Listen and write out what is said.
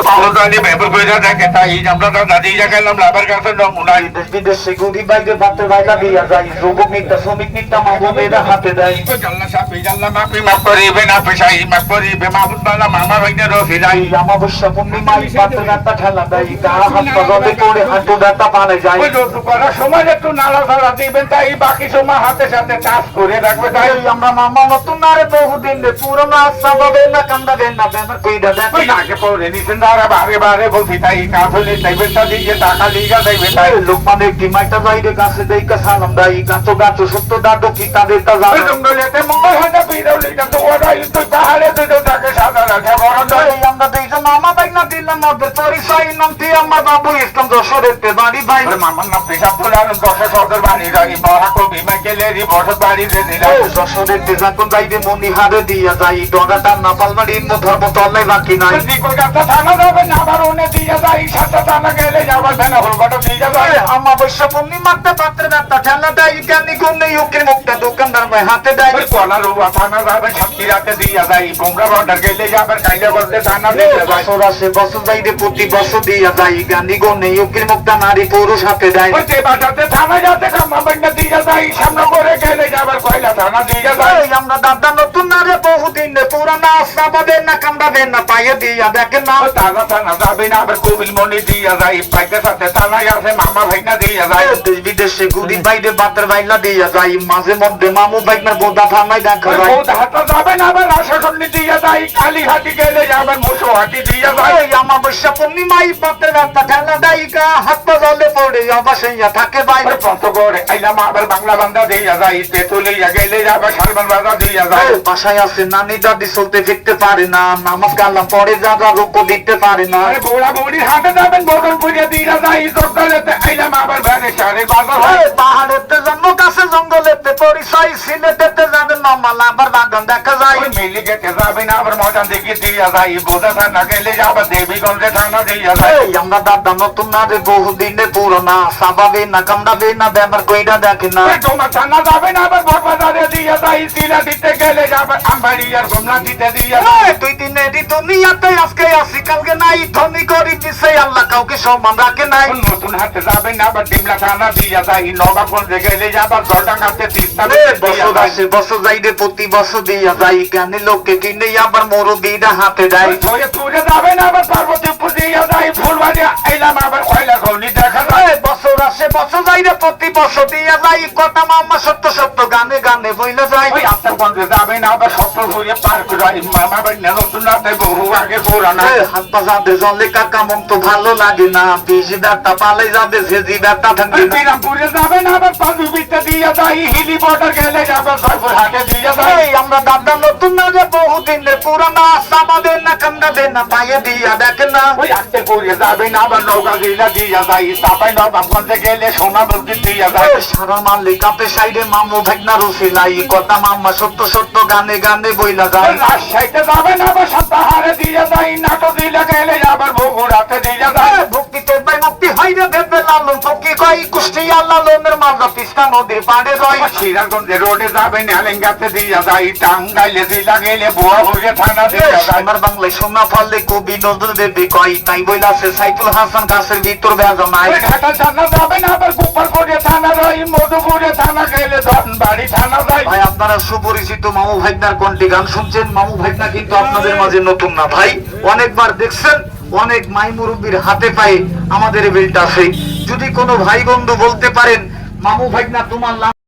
পাগল তো আনি ভেবর কইরা দেখে তাই আমরা তো দাদি জায়গায় লাভার কাছে নমুনাই বিদেশে গরিব ভাইদের ভাতের ভাইলা দিয়া যায় যুবক নিকটা শ্রমিক নিকটা মাহবুবেরা হাতে দেয় জাল্লা সাপি জাল্লা মাপি মামা যাই মামা তারা বারে বারে বলছি তাই কাফলে চাইবেটা দিয়ে টাকা লিগা দেবে তাই। লোকমান একটি মাইটা কাছে দেইকা সালাম দাই গাছো গাছো সত্য দাদু কি তাদের তা ওই জঙ্গলেতে মঙ্গল হাতে পিড়াও লিগা তো ওরা তুই পাহাড়ে তো তাকে সাদা রাখে বড় আমরা দুইজন মামা ভাই না দিলাম ওদের পরিচয় নাম তুই আমার বাবু ইসলাম যশোরের বাড়ি ভাই। ওরে মামার নাম পেশাব তোলে দশে সদর বাড়ি যাই মহা কবি মাইকেলেরই বসত বাড়িতে দিলাম ও যশোরের তে যাকন যাইবে মনি হারে দিয়া যাই ডগাটা না পালমারির মো ধর্ম তলে নাই। কলকাতা থানা যাবে না আবার উনি দিয়ে যাই সাতটা থানা গেলে যাবার থানা হলঘাটা দিয়ে যাবে আমার পাত্রে দেয় গুণে মুক্তা দোকানদার ভাই হাতে দেয়। কলার রুবা থানা যাবে সাতক্ষীরাতে দিয়ে যাই বোমরা বর্ডার গেলে যাবে কাইলে বলতে থানা যাবে বছর আসে বছর যাইবে প্রতি বছর দিয়া যাই গুণে মুক্তা নারী পুরুষ হাতে দেয়। বাটাতে থানা যাতে কামা বান্না দিয়ে যাই সামনে করে গেলে যাবার কয়লা থানা দিয়ে যাবে আমরা দাদা নতুন না রে বহুদিন পুরানা আশা পাবে না কামড়াবে না পায়ে দিয়া দেখেন না। তাজা থানা যাবে না আবার কবিল মনি দিয়ে যাই পাইকের সাথে থানায় আছে মামা ভাইনা দিয়ে বিদেশে বাইরে বাতের দিয়া যাই মাঝে মধ্যে মামু বাইকনার বোদা থানায় দেখা যায়। বৌদ্ধ হাটা যাবে না আবার দিয়ে যাই গেলে যাবেন মুসো হাটি দিয়ে যাই। এই অমাবস্যা পূর্ণিমাই পাতের ব্যথা ঠেলা দেয় গা হাত পা জলে পড়ে অবাসইয়া থাকে বাইরে। পঞ্চগড় আইলাম আবার বাংলা বান্ধা দিয়ে যাই তেতুলিয়া গেলে দিয়ে বাসায় আছে নানি দাদি চলতে ফিরতে পারে না নামাজ কালাম পরে যা রোগ দিতে পারে না। বৌড়া বৌড়ির হাতে যাবেন বোতল পুড়িয়ে দিয়ে যাই ভ্যানে সাড়ে বাজার হয় এই পাহাড়েতে দেখা যায় ওই মিলি গেটে যাবেন আবার মজান দিকে দিয়ে যাই বোধা থানা গেলে যাবে দেবীগঞ্জে থানা দিয়ে যাই আমরা দাদা নতুন না রে বহুদিনে পুরোনা সাবাবে না কামড়াবে না ব্যাপার কইরা দেখে না তোমার থানা যাবেন আবার বরবাজারে দিয়ে যাই সিরা দিতে গেলে যাবে আমবাড়ি আর গোমলা দিতে দিয়ে যাই এই দুই দিনেরই দুনিয়াতে আজকে আসি কালকে নাই ধনী করি দিছে আল্লাহ কাউকে সম্মান রাখে নাই নতুন হাতে যাবেন আবার ডিমলা থানা দিয়ে যাই নবাবগঞ্জে গেলে যাবার জলডাঙ্গাতে তিস্তা এই দিয়ে বছর যাই আসে বছর যাইরে প্রতি বছর দিয়া যাই জ্ঞানী লোককে কিনে আবার মুরব্বীরা হাতে দেয় ওই তুলে যাবেন আবার পার্বতীপুর দিয়ে যাই ফুলবাড়ি আইলাম আবার কয়লা খনি দেখা যায় বছর আসে বছর যাইরে প্রতি বছর দিয়া যাই কথা মামা সত্য সত্য গানে গানে বইলে যায় ওই আত্মগঞ্জে যাবেন আবার সত্তর ঘুরে পার করে যাই মামা বাড়ি নতুন রাতে বহু আগে পুরানা হাত পা যাবে জলে কাকা মন তো ভালো লাগে না বেশি ব্যথা পালে যাবে সেজি থাকবে না বিরামপুরে যাবেন আবার পাঁচবিতে দিয়ে যাই হিলি বর্ডার গেলে যাবে জয়পুর হাটে দিয়ে যাই। আমরা দাদা নতুন না যে বহুদিনের পুরানা সামাদের না কান্দাদের না পায়ে দিয়া দেখেন না। ওই আজকে করে যাবেন আবার নৌকা জিলা দিয়ে যাই। তাপাই নবাবগঞ্জে গেলে সোনা বলতে দিয়ে যাই। সারা মালিক কাপে সাইডে মামু ভাগনা রুসিলাই কথা মামা সত্য সত্য গানে গানে বইলা যায় রাজশাহীতে যাবেন আবার সপ্তাহারে দিয়ে যাই নাটক দিলে গেলে আবার বগুড়াতে কই কুষ্টিয়া লালনের মাঝা তিস্তা নদীর পাড়ে রয় সিরাজগঞ্জে রোডে যাবেন এলেঙ্গাতে দিয়ে যাই টাঙ্গাইলে দিলা গেলে বুয়া হয়ে থানা দিয়ে যাই আমার বাংলায় সোনা ফলে কবি নজরুল দেবী কয় তাই বইলাছে সাইফুল হাসান গাছের ভিতর বেজা নাই ঢাকা থানা যাবেন আবার গোপালপুরে থানা যাই মধুপুরে থানা গেলে ধনবাড়ি থানা যাই ভাই আপনারা সুপরিচিত মামু ভাইদার কোনটি গান শুনছেন। মামু ভাইনা কিন্তু আপনাদের মাঝে নতুন না। ভাই অনেকবার দেখছেন অনেক মাই মুরব্বীর হাতে পায়ে আমাদের বিলটা আছে। যদি কোনো ভাই বন্ধু বলতে পারেন মামু ভাইনা তোমার লাভ